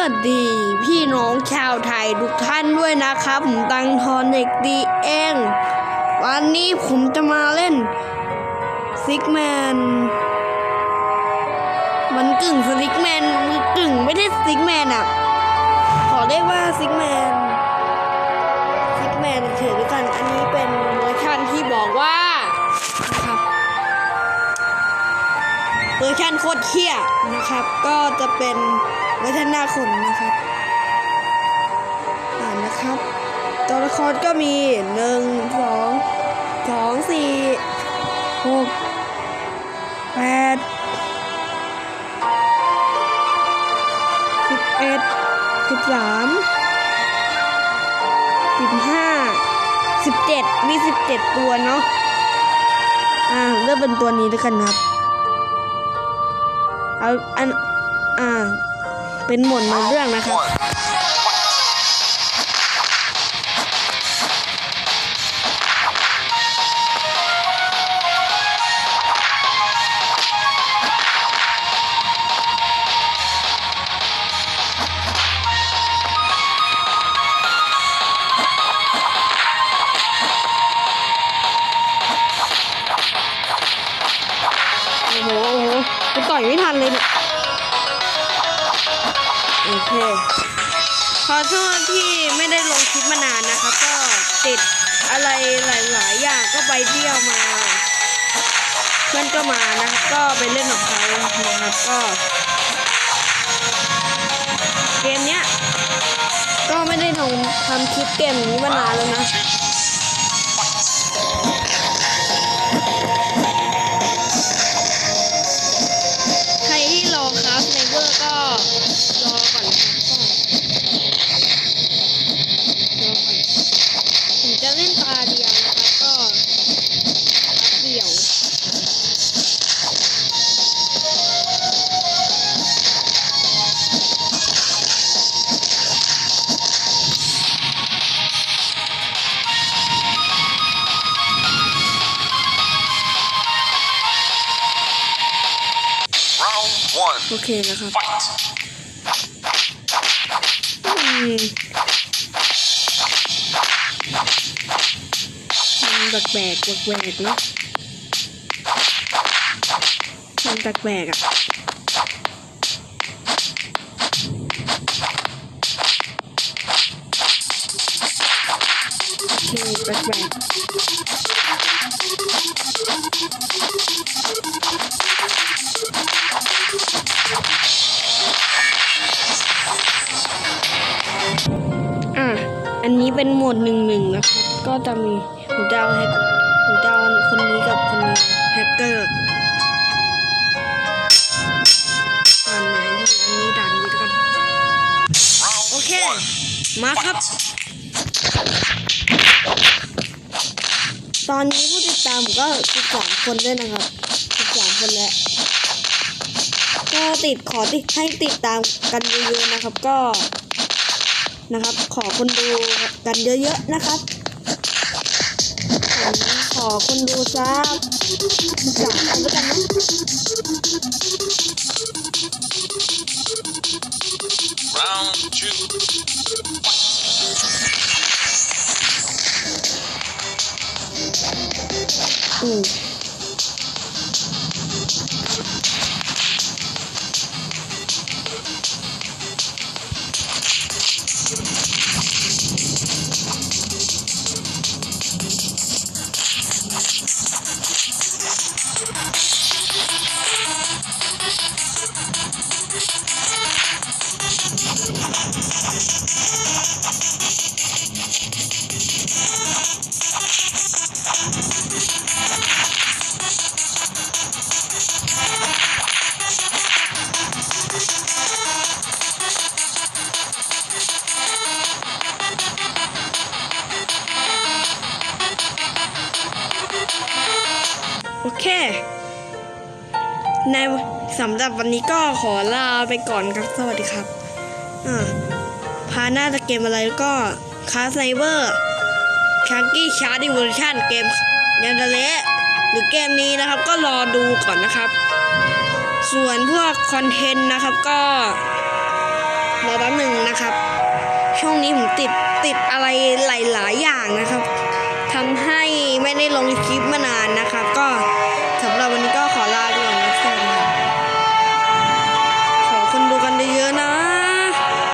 วัสดีพี่น้องชาวไทยทุกท่านด้วยนะครับ ผมตังทอนเด็กดีเอง วันนี้ผมจะมาเล่นซิกแมน มันกึ่งสติกแมนกึ่งไม่ได้สติกแมนอะ ขอเรียกว่าซิกแมนซิกแมนเฉยด้วยกัน อันนี้เป็นเวอร์ชันที่บอกว่า เวอร์ชันโคตรเคี้ยนะครับ ก็จะเป็นเวอร์ชันหน้าขนนะครับอ่านนะครับ ตัวละครก็มีหนึ่งสองสองสี่หกแปดสิบเอ็ดสิบสามสิบห้าสิบเจ็ดมีสิบเจ็ดตัวเนาะอ่าเลือกเป็นตัวนี้ด้วยกันครับ เอาอันอ่าเป็นหมวดมาเรื่องนะครับ กูต่อยไม่ทันเลยเนี่ยโอเคขอโทษที่ไม่ได้ลงคลิปมานานนะครับ ก็ติดอะไรหลาย ๆ อย่างก็ไปเที่ยวมาเพื่อนก็มานะครับก็ไปเล่นกับเขานะครับก็ เกมเนี้ย ก็ไม่ได้ลงทำคลิปเกมนี้มานานแล้วนะ ใโอเคนะครับ Fight. อืมมันแปลกๆแปลกๆเนาะมันแปลกๆอะโอเคแปลก เป็นโหมดหนึ่งหนึ่งนะครับ ก็จะมีผมจะเอาแฮกผมจะเอาคนนี้กับคนนี้แฮกเกอร์ด่านไหนดีอันนี้ด่านนี้กัน โอเค มาครับ ตอนนี้ผู้ติดตามผมก็สิบสามคนด้วยนะครับสิบสามคนแล้วก็ติดขอติดให้ติดตามกันเยอะๆนะครับ ก็ นะครับ ขอคนดูกันเยอะๆนะครับผมขอคนดูสักสามคนด้วยกันนะ Round two. อืม โอเค ในสำหรับวันนี้ก็ขอลาไปก่อนครับ สวัสดีครับ อ่า พาหน้าจะเกมอะไรก็คาสไนเบอร์ชังกี้ชาร์ดิเวอร์ชันเกมยันเดเลหรือเกมนี้นะครับก็รอดูก่อนนะครับ ส่วนพวกคอนเทนต์นะครับก็รอแป๊บหนึ่งนะครับ ช่วงนี้ผมติดติดอะไรหลาย ๆ อย่างนะครับทำให้ ไม่ได้ลงคลิปมานานนะครับ ก็